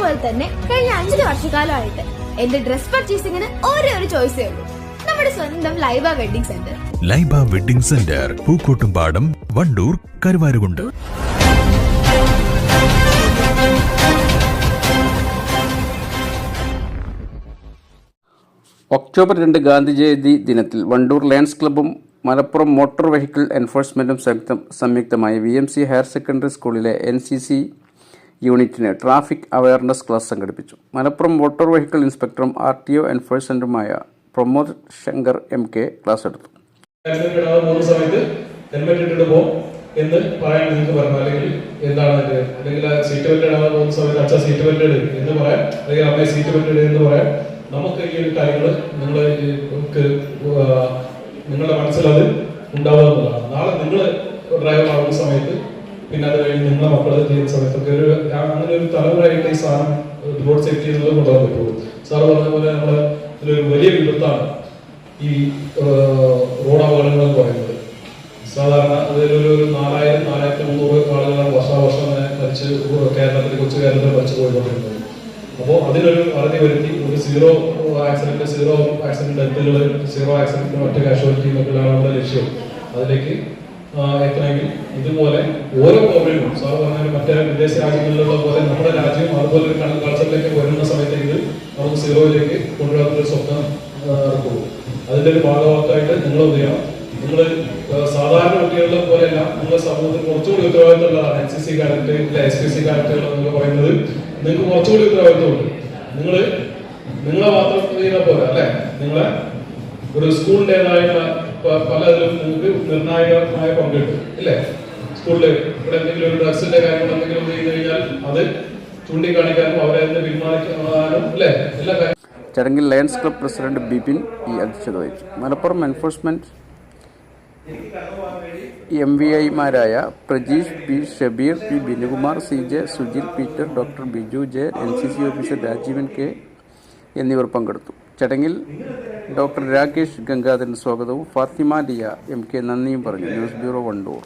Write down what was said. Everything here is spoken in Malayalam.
പോലെ തന്നെ കഴിഞ്ഞ അഞ്ചു വർഷക്കാലമായിട്ട് എന്റെ ഡ്രസ് പർച്ചേസിംഗിന് ഒരേ ഒരു ചോയ്സേ ഉള്ളൂ. നമ്മുടെ സ്വന്തം Laiba wedding centre Laiba wedding centre Pookkottumpadam Wandoor Karuvarakundu. October രണ്ട് ഗാന്ധി ജയന്തി ദിനത്തിൽ വണ്ടൂർ ലയൺസ് ക്ലബ്ബും മലപ്പുറം മോട്ടോർ വെഹിക്കിൾ എൻഫോഴ്സ്മെന്റും സംയുക്തമായി V M C higher secondary സ്കൂളിലെ എൻ സി സി യൂണിറ്റിന് ട്രാഫിക് അവയർനെസ് ക്ലാസ് സംഘടിപ്പിച്ചു. മലപ്പുറം മോട്ടോർ വെഹിക്കിൾ ഇൻസ്പെക്ടറും R T O എൻഫോഴ്സ്മെന്റുമായ Pramod Shankar M K class എടുത്തു. സമയത്ത് ഹെൽമെറ്റ് ഇട്ടിട്ട് എന്ന് പറയാൻ നിങ്ങൾക്ക് പറഞ്ഞു. അല്ലെങ്കിൽ എന്താണ് അതിന്റെ അല്ലെങ്കിൽ സീറ്റ് ബെൽറ്റ് ഇടാൻ പോകുന്ന സമയത്ത് അച്ഛൻ സീറ്റ് ബെൽറ്റ് ഇട് എന്ന് പറയാം. അല്ലെങ്കിൽ അമ്മയെ സീറ്റ് ബെൽറ്റ് ഇട് എന്ന് പറയാം. നമുക്ക് ഈ ഒരു കാര്യങ്ങൾ നിങ്ങൾ നിങ്ങളുടെ മനസ്സിൽ അത് ഉണ്ടാവുക എന്നുള്ളതാണ്. നാളെ നിങ്ങൾ ഡ്രൈവർ ആവുന്ന സമയത്ത് പിന്നെ അത് കഴിഞ്ഞ് നിങ്ങളെ മക്കൾ ചെയ്യുന്ന സമയത്തൊക്കെ ഒരു അങ്ങനെ ഒരു തലമുറയായിട്ട് ഈ സാധനം റോഡ് സേഫ്റ്റി എന്നുള്ളത് കൊണ്ടുപോകാൻ പറ്റുള്ളൂ. സാർ പറഞ്ഞ പോലെ നമ്മൾ ഇതിലൊരു വലിയ വിപത്താണ് ഈ റോഡ് അപകടങ്ങൾ എന്ന് പറയുന്നത്. സാധാരണ അതിലൊരു ഒരു നാലായിരം നാലായിരത്തി മുന്നൂറ് ആളുകളാണ് വർഷാവർഷം മരിച്ച് കേരളത്തിൽ കൊച്ചു കേരളത്തിൽ മരിച്ചു പോയിക്കൊണ്ടിരുന്നത്. അപ്പോൾ അതിനൊരു അറുതി വരുത്തി ഒരു സീറോ ആക്സിഡന്റ് സീറോ ആക്സിഡന്റ് ഡെത്തുകൾ സീറോ ആക്സിഡന്റ് മറ്റ് കാഷ്വാലിറ്റി എന്നൊക്കെയാണ് നമ്മുടെ ലക്ഷ്യം. അതിലേക്ക് ആ, എത്തണമെങ്കിൽ ഇതുപോലെ ഓരോ പ്രോബ്ലമും സാർ പറഞ്ഞാൽ മറ്റേ വിദേശ രാജ്യങ്ങളിലുള്ള പോലെ നമ്മുടെ രാജ്യം അതുപോലെ ഒരു കൾച്ചറിലേക്ക് വരുന്ന സമയത്തേക്ക് നമുക്ക് സീറോയിലേക്ക് കൊണ്ടുവരാത്തൊരു സ്വപ്നം നടക്കുള്ളൂ അതിന്റെ ഒരു ഭാഗമാക്കായിട്ട് നിങ്ങൾ എന്ത് ചെയ്യണം? നിങ്ങൾ സാധാരണ കുട്ടികളിലെ പോലെയല്ല നിങ്ങളുടെ സമൂഹത്തിൽ കുറച്ചുകൂടി ഉത്തരവാദിത്തമുള്ളതാണ് എൻ സി സി കാരറ്റ് എസ് പി സി കാരക്ടർ എന്നൊക്കെ പറയുന്നത് നിങ്ങൾക്ക് കുറച്ചുകൂടി ഉത്തരവാദിത്തമുണ്ട്. നിങ്ങൾ നിങ്ങളെ മാത്രം ചെയ്താൽ പോലെ അല്ലെ? നിങ്ങളെ ഒരു സ്കൂളിന്റെതായ പലതിലും നമുക്ക് നിർണായകമായ പങ്കുണ്ട് ഇല്ലേ? സ്കൂളിൽ ഇവിടെ എന്തെങ്കിലും ഒരു ഡ്രഗ്സിന്റെ കാര്യങ്ങൾ എന്തെങ്കിലും ചെയ്തു കഴിഞ്ഞാൽ അത് ചൂണ്ടിക്കാണിക്കാനും അവരെ അതിന് പിന്മാറിക്കാനും അല്ലേ എല്ലാ കാര്യങ്ങളും ചടങ്ങിൽ ലയൺസ് ക്ലബ് പ്രസിഡന്റ് ബിപിൻ ഈ അധ്യക്ഷത വഹിച്ചു. മലപ്പുറം എൻഫോഴ്സ്മെന്റ് എം വി ഐമാരായ Prajeesh P Shabeer P Binukumar C J Sujil Peter doctor Biju J N C C officer Rajeevan K എന്നിവർ പങ്കെടുത്തു. ചടങ്ങിൽ ഡോക്ടർ രാകേഷ് ഗംഗാധരൻ സ്വാഗതവും. ഫാത്തിമ ലിയ എം കെ നന്ദിയും പറഞ്ഞു. News bureau Wandoor.